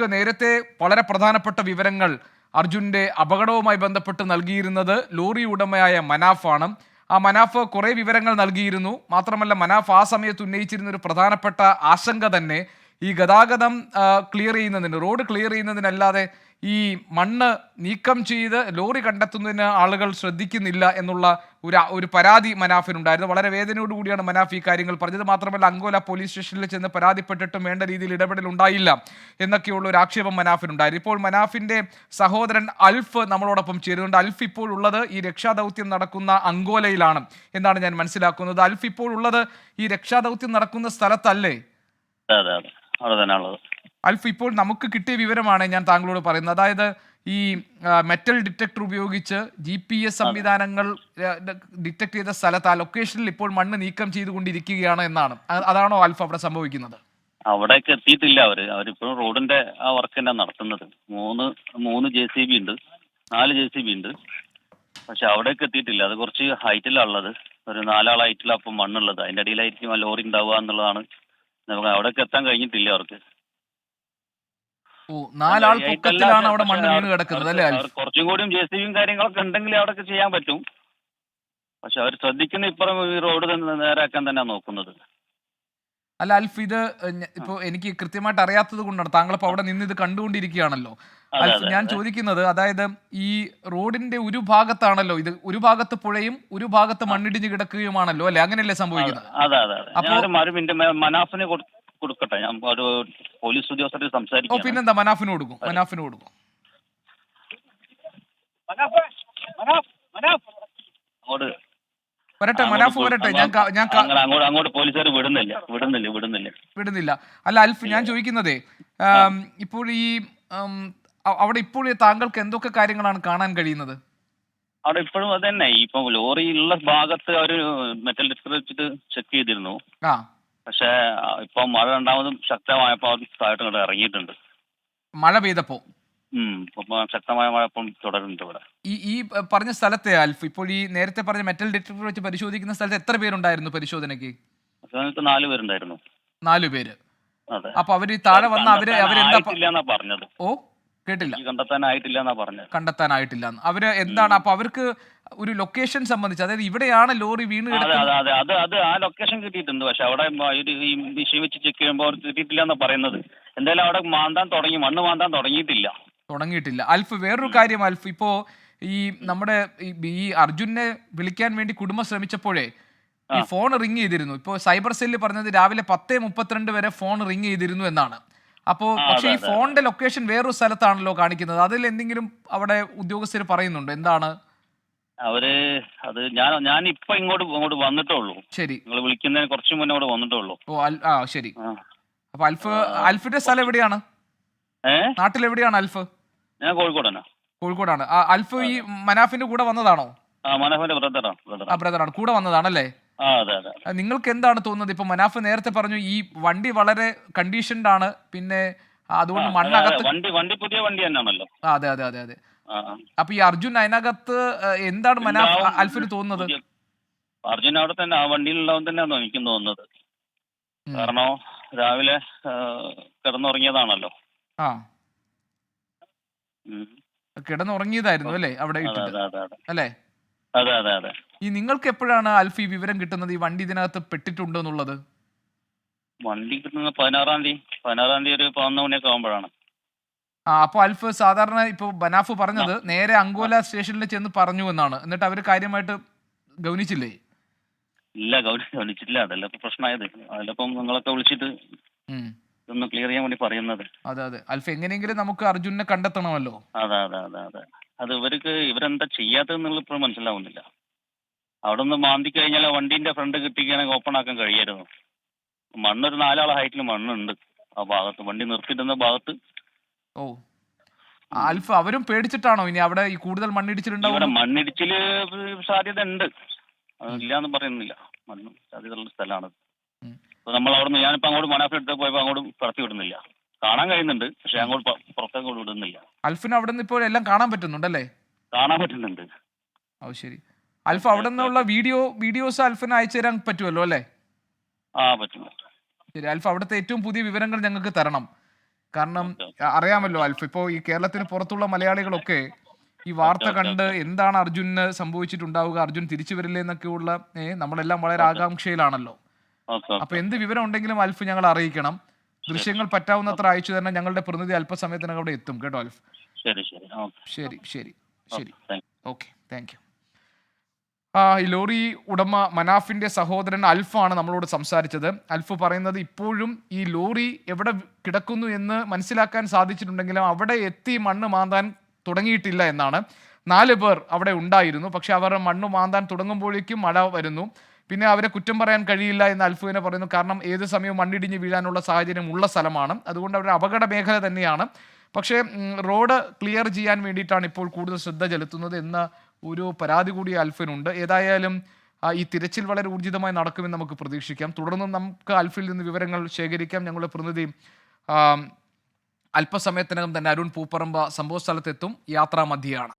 നമുക്ക് നേരത്തെ വളരെ പ്രധാനപ്പെട്ട വിവരങ്ങൾ അർജുന്റെ അപകടവുമായി ബന്ധപ്പെട്ട് നൽകിയിരുന്നത് ലോറി ഉടമയായ മനാഫാണ്. ആ മനാഫ് കുറേ വിവരങ്ങൾ നൽകിയിരുന്നു. മാത്രമല്ല മനാഫ് ആ സമയത്ത് ഉന്നയിച്ചിരുന്ന ഒരു പ്രധാനപ്പെട്ട ആശങ്ക തന്നെ ഈ ഗതാഗതം ക്ലിയർ ചെയ്യുന്നതിന് റോഡ് ക്ലിയർ ചെയ്യുന്നതിനല്ലാതെ ഈ മണ്ണ് നീക്കം ചെയ്ത് ലോറി കണ്ടെത്തുന്നതിന് ആളുകൾ ശ്രദ്ധിക്കുന്നില്ല എന്നുള്ള ഒരു ഒരു പരാതി മനാഫിനുണ്ടായിരുന്നു വളരെ വേദനയോട് കൂടിയാണ് മനാഫ് ഈ കാര്യങ്ങൾ പറഞ്ഞത്. മാത്രമല്ല അങ്കോല പോലീസ് സ്റ്റേഷനിൽ ചെന്ന് പരാതിപ്പെട്ടിട്ടും വേണ്ട രീതിയിൽ ഇടപെടൽ ഉണ്ടായില്ല എന്നൊക്കെയുള്ള ഒരു ആക്ഷേപം മനാഫിനുണ്ടായിരുന്നു ഇപ്പോൾ മനാഫിന്റെ സഹോദരൻ അൽഫ് നമ്മളോടൊപ്പം ചേരുന്നുണ്ട്. അൽഫ് ഇപ്പോൾ ഉള്ളത് ഈ രക്ഷാദൗത്യം നടക്കുന്ന അങ്കോലയിലാണ് എന്നാണ് ഞാൻ മനസ്സിലാക്കുന്നത്. അൽഫ് ഇപ്പോൾ ഉള്ളത് ഈ രക്ഷാദൗത്യം നടക്കുന്ന സ്ഥലത്തല്ലേ? അതെ അതെ. അൽഫ് ഇപ്പോൾ നമുക്ക് കിട്ടിയ വിവരമാണ് ഞാൻ താങ്കളോട് പറയുന്നത്. അതായത് ഈ മെറ്റൽ ഡിറ്റക്ടർ ഉപയോഗിച്ച് ജി പി എസ് സംവിധാനങ്ങൾ ഡിറ്റക്ട് ചെയ്ത സ്ഥലത്ത് ആ ലൊക്കേഷനിൽ ഇപ്പോൾ മണ്ണ് നീക്കം ചെയ്തുകൊണ്ടിരിക്കുകയാണ് എന്നാണ്. അതാണോ അൽഫ് അവിടെ സംഭവിക്കുന്നത്? അവിടേക്ക് എത്തിയിട്ടില്ല അവർ. അവരിപ്പോഴും റോഡിന്റെ ആ വർക്ക് തന്നെ നടത്തുന്നത്. മൂന്ന് മൂന്ന് ജെ സി ബി ഉണ്ട്. നാല് ജെ സി ബി ഉണ്ട്. പക്ഷെ അവിടേക്ക് എത്തിയിട്ടില്ല. അത് കുറച്ച് ഹൈറ്റിലാണ് ഉള്ളത്. ഒരു നാലാൾ ഹൈറ്റിലാണ് അപ്പം മണ്ണുള്ളത്. അതിന്റെ അടിയിലായിരിക്കും ആ ലോറി ഉണ്ടാവുക എന്നുള്ളതാണ് നമുക്ക് അവിടേക്ക് എത്താൻ കഴിഞ്ഞിട്ടില്ല അവർക്ക്. നാലാൾ പൊക്കത്തിലാണ് അവിടെ മണ്ണ് വീണ് കിടക്കുന്നത് അല്ലേ കുറച്ചും കൂടിയും ജെ സി ബിയും കാര്യങ്ങളൊക്കെ ഉണ്ടെങ്കിൽ അവിടെയൊക്കെ ചെയ്യാൻ പറ്റും. പക്ഷെ അവർ ശ്രദ്ധിക്കുന്ന ഇപ്പുറം ഈ റോഡ് തന്നെ നേരാക്കാൻ തന്നെ നോക്കുന്നത്. അല്ല അൽഫ് ഇത് ഇപ്പൊ എനിക്ക് കൃത്യമായിട്ട് അറിയാത്തത് കൊണ്ടാണ്. താങ്കൾ ഇപ്പോൾ അവിടെ നിന്ന് ഇത് കണ്ടുകൊണ്ടിരിക്കുകയാണല്ലോ. അൽഫ് ഞാൻ ചോദിക്കുന്നത് അതായത് ഈ റോഡിന്റെ ഒരു ഭാഗത്താണല്ലോ ഇത്. ഒരു ഭാഗത്ത് പുഴയും ഒരു ഭാഗത്ത് മണ്ണിടിഞ്ഞ് കിടക്കുകയുമാണല്ലോ അല്ലെ? അങ്ങനെയല്ലേ സംഭവിക്കുന്നത്? അതെ അതെ അതെ അപ്പോ- ഞാൻ ഒരു മരു മിനിറ്റ് മ- മനാഫിന് കൊടുക്കട്ടെ. ഞാൻ ഒരു പോലീസ് പിന്നെന്താ? മനാഫിന് കൊടുക്കും. മനാഫിന് കൊടുക്കും. അങ്ങോട്ട് വരട്ടെ മനാഫ് വരട്ടെ ഞാൻ ഞാൻ അങ്ങോട്ട് പോലീസുകാർ വിടുന്നില്ല വിടുന്നില്ല വിടുന്നില്ല. വിടുന്നില്ല. അല്ല അൽഫ് ഞാൻ ചോദിക്കുന്നതേ ഇപ്പോൾ ഈ അവിടെ ഇപ്പോൾ താങ്കൾക്ക് എന്തൊക്കെ കാര്യങ്ങളാണ് കാണാൻ കഴിയുന്നത്? അവിടെ ഇപ്പോഴും അത് തന്നെ. ഇപ്പൊ ലോറിയുള്ള ഭാഗത്ത് അവർ മെറ്റൽ ഡിസ്കർ വെച്ചിട്ട് ചെക്ക് ചെയ്തിരുന്നു. പക്ഷെ ഇപ്പൊ മഴ രണ്ടാമതും ശക്തമായപ്പോ അവർ താഴോട്ട് ഇറങ്ങിയിട്ടുണ്ട്. മഴ പെയ്തപ്പോ? ശക്തമായ മഴ ഇപ്പം തുടരുന്നുണ്ട് ഇവിടെ. ഈ ഈ പറഞ്ഞ സ്ഥലത്തെ അൽഫ് ഇപ്പോൾ ഈ നേരത്തെ പറഞ്ഞ മെറ്റൽ ഡിറ്റക്ടർ വെച്ച് പരിശോധിക്കുന്ന സ്ഥലത്ത് എത്ര പേരുണ്ടായിരുന്നു പരിശോധനയ്ക്ക്? ഞങ്ങൾക്ക് നാല് പേരുണ്ടായിരുന്നു. നാല് പേര്. അപ്പൊ അവർ താഴെ വന്ന അവർ അവരെന്താ പറഞ്ഞത്. ഓ കേട്ടില്ല. കണ്ടെത്താനായിട്ടില്ല എന്നാ പറഞ്ഞത്. കണ്ടെത്താനായിട്ടില്ല അവർ എന്താണ് അപ്പൊ അവർക്ക് ഒരു ലൊക്കേഷൻ സംബന്ധിച്ച് അതായത് ഇവിടെയാണ് ലോറി വീണ് അതെ അതെ അതെ. ആ ലൊക്കേഷൻ കിട്ടിയിട്ടുണ്ട്. പക്ഷെ അവിടെ ഈ വിഷയം വെച്ച് ചെക്ക് ചെയ്യുമ്പോൾ കിട്ടിയിട്ടില്ല എന്നാ പറയുന്നത്. എന്തായാലും അവിടെ മാന്താൻ തുടങ്ങി മണ്ണ് മാന്താൻ തുടങ്ങിയിട്ടില്ല. തുടങ്ങിയിട്ടില്ല. അൽഫ് വേറൊരു കാര്യം അൽഫ് ഇപ്പോ ഈ നമ്മുടെ ഈ- അർജുനെ വിളിക്കാൻ വേണ്ടി കുടുംബം ശ്രമിച്ചപ്പോഴേ ഈ ഫോൺ റിങ് ചെയ്തിരുന്നു. ഇപ്പോ സൈബർ സെല്ല് പറഞ്ഞത് രാവിലെ പത്തേ മുപ്പത്തിരണ്ട് വരെ ഫോൺ റിങ് ചെയ്തിരുന്നു എന്നാണ്. അപ്പോ പക്ഷെ ഈ. ഫോണിന്റെ ലൊക്കേഷൻ വേറൊരു സ്ഥലത്താണല്ലോ കാണിക്കുന്നത്. അതിൽ എന്തെങ്കിലും അവിടെ ഉദ്യോഗസ്ഥർ പറയുന്നുണ്ട്? എന്താണ്? അവർ അത് ഞാൻ ഞാൻ ഇപ്പൊ ഇങ്ങോട്ട് ഇങ്ങോട്ട് വന്നിട്ടേ ഉള്ളൂ ശരി. നിങ്ങൾ വിളിക്കുന്നതിന് കുറച്ചു മുന്നേ അവിടെ വന്നിട്ടേ ഉള്ളൂ ഓ ആ ശരി. അപ്പൊ അൽഫ് അൽഫിന്റെ സ്ഥലം എവിടെയാണ്? നാട്ടിലെവിടെയാണ് നാട്ടിൽ എവിടെയാണ് അൽഫ്? ഞാൻ കോഴിക്കോടാണ്. കോഴിക്കോടാണ്. അൽഫു ഈ മനാഫിന്റെ കൂടെ വന്നതാണോ? ബ്രദറാണ് കൂടെ വന്നതാണല്ലേ? നിങ്ങൾക്ക് എന്താണ് തോന്നുന്നത്? ഇപ്പൊ മനാഫ് നേരത്തെ പറഞ്ഞു ഈ വണ്ടി വളരെ കണ്ടീഷൻഡ് ആണ്. പിന്നെ അതുകൊണ്ട് മണ്ണകത്ത് അതെ. വണ്ടി വണ്ടി പുതിയ വണ്ടി തന്നെയാണല്ലോ. അതെ അതെ അതെ അതെ. അപ്പൊ ഈ അർജുൻ അതിനകത്ത് എന്താണ് മനാഫ്. അൽഫിന് തോന്നുന്നത്? അർജുൻ അവിടെ തന്നെ ആ വണ്ടിയിലുള്ളവൻ തന്നെയാണോ എനിക്കും തോന്നുന്നത്. കാരണം രാവിലെ കിടന്നുറങ്ങിയതാണല്ലോ. കിടന്നുറങ്ങിയതായിരുന്നു അല്ലേ? അവിടെ ഇട്ടിട്ട്. അല്ലേ? അതെ അതെ അതെ. ഈ നിങ്ങൾക്ക് എപ്പോഴാണ് അൽഫി വിവരം കിട്ടുന്നത്? ഈ വണ്ടി ഇതിനകത്ത് പെട്ടിട്ടുണ്ട് എന്നുള്ളത്? വണ്ടി കിട്ടുന്നത് പതിനാറാം തീയതി. പതിനാറാം തീയതി ഒരു പതിനൊന്ന് മണിയൊക്കെ ആകുമ്പോഴാണ് ആ അപ്പൊ അൽഫ് സാധാരണ ഇപ്പൊ ബനാഫ് പറഞ്ഞത് നേരെ അങ്കോല സ്റ്റേഷനിൽ ചെന്ന് പറഞ്ഞു എന്നാണ്. എന്നിട്ട് അവർ കാര്യമായിട്ട് ഗൗനിച്ചില്ലേ? ഇല്ല ഗൗനിച്ചില്ല അതല്ല പ്രശ്നമായത്. അതിലപ്പം നിങ്ങളൊക്കെ വിളിച്ചിട്ട് ഇതൊന്ന് ക്ലിയർ ചെയ്യാൻ വേണ്ടി പറയുന്നത്. അതെ അതെ. അൽഫ എങ്ങനെയെങ്കിലും നമുക്ക് അർജുനെ കണ്ടെത്തണമല്ലോ. അതെ അതെ അതെ അതെ. അത് ഇവർക്ക് ഇവരെന്താ ചെയ്യാത്തതെന്നുള്ള ഇപ്പോഴും മനസ്സിലാവുന്നില്ല. അവിടെ നിന്ന് മാന്തി കഴിഞ്ഞാൽ വണ്ടിന്റെ ഫ്രണ്ട് കിട്ടിക്കുകയാണെങ്കിൽ ഓപ്പൺ ആക്കാൻ കഴിയായിരുന്നു. മണ്ണൊരു നാലാളെ ഹൈറ്റിൽ മണ്ണുണ്ട്. ആ ഭാഗത്ത് വണ്ടി നിർത്തിയിടുന്ന ഭാഗത്ത്. ഓ. ആൽഫ അൽഫ് അവരും പേടിച്ചിട്ടാണോ ഇനി അവിടെ ഈ കൂടുതൽ മണ്ണിടിച്ചിട്ടുണ്ടോ മണ്ണിടിച്ചിട്ടുണ്ടാവും മണ്ണിടിച്ചിൽ സാധ്യത ഉണ്ട് ഇല്ലാന്ന് പറയുന്നില്ല. മണ്ണ് സാധ്യതയുള്ള സ്ഥലമാണ്. അപ്പൊ നമ്മൾ അവിടുന്ന് ഞാനിപ്പോ അങ്ങോട്ട് മനാഫ് എടുത്ത് പോയപ്പോ അങ്ങോട്ട് കടത്തി വിടുന്നില്ല. കാണാൻ കഴിയുന്നുണ്ട് പക്ഷെ അങ്ങോട്ട് പുറത്തേക്ക് വിടുന്നില്ല. അൽഫിന് അവിടെ നിന്ന് ഇപ്പോൾ എല്ലാം കാണാൻ പറ്റുന്നുണ്ടല്ലേ? കാണാൻ പറ്റുന്നുണ്ട്. ഓ ശരി. അൽഫ അവിടെ നിന്നുള്ള വീഡിയോ വീഡിയോസ് അൽഫിന് അയച്ചു തരാൻ പറ്റുമല്ലോ അല്ലേ? ആ പറ്റും. ശരി അൽഫ അവിടുത്തെ ഏറ്റവും പുതിയ വിവരങ്ങൾ ഞങ്ങൾക്ക് തരണം. കാരണം അറിയാമല്ലോ അൽഫ് ഇപ്പോ ഈ കേരളത്തിന് പുറത്തുള്ള മലയാളികളൊക്കെ ഈ വാർത്ത കണ്ട് എന്താണ് അർജുന് സംഭവിച്ചിട്ടുണ്ടാവുക അർജുൻ തിരിച്ചു വരില്ലേ എന്നൊക്കെയുള്ള നമ്മളെല്ലാം വളരെ ആകാംക്ഷയിലാണല്ലോ. അപ്പൊ എന്ത് വിവരം ഉണ്ടെങ്കിലും അൽഫ് ഞങ്ങൾ അറിയിക്കണം. ദൃശ്യങ്ങൾ പറ്റാവുന്നത്ര അയച്ചു തന്നെ ഞങ്ങളുടെ പ്രതിനിധി അല്പസമയത്തിനകം അവിടെ എത്തും കേട്ടോ അൽഫ്. ശരി ശരി. ശരി ശരി ഓക്കെ താങ്ക് യു. ആ ഈ ലോറി ഉടമ മനാഫിന്റെ സഹോദരൻ അൽഫാണ് നമ്മളോട് സംസാരിച്ചത്. അൽഫ് പറയുന്നത് ഇപ്പോഴും ഈ ലോറി എവിടെ കിടക്കുന്നു എന്ന് മനസ്സിലാക്കാൻ സാധിച്ചിട്ടുണ്ടെങ്കിലും അവിടെ എത്തി മണ്ണ് മാന്താൻ തുടങ്ങിയിട്ടില്ല എന്നാണ്. നാല് പേർ അവിടെ ഉണ്ടായിരുന്നു. പക്ഷെ അവർ മണ്ണ് മാന്താൻ തുടങ്ങുമ്പോഴേക്കും മഴ വരുന്നു. പിന്നെ അവരെ കുറ്റം പറയാൻ കഴിയില്ല എന്ന് അൽഫുവിനെ പറയുന്നു. കാരണം ഏത് സമയവും മണ്ണിടിഞ്ഞ് വീഴാനുള്ള സാഹചര്യം ഉള്ള സ്ഥലമാണ്. അതുകൊണ്ട് അവരുടെ അപകട മേഖല തന്നെയാണ്. പക്ഷേ റോഡ് ക്ലിയർ ചെയ്യാൻ വേണ്ടിയിട്ടാണ് ഇപ്പോൾ കൂടുതൽ ശ്രദ്ധ ചെലുത്തുന്നത് എന്ന ഒരു പരാതി കൂടി അൽഫിനുണ്ട്. ഏതായാലും ഈ തിരച്ചിൽ വളരെ ഊർജിതമായി നടക്കുമെന്ന് നമുക്ക് പ്രതീക്ഷിക്കാം. തുടർന്നും നമുക്ക് അൽഫിൽ നിന്ന് വിവരങ്ങൾ ശേഖരിക്കാം. ഞങ്ങളുടെ പ്രതിനിധി അല്പസമയത്തിനകം തന്നെ അരുൺ പൂപ്പറമ്പ സംഭവ സ്ഥലത്തെത്തും യാത്രാ മധ്യയാണ്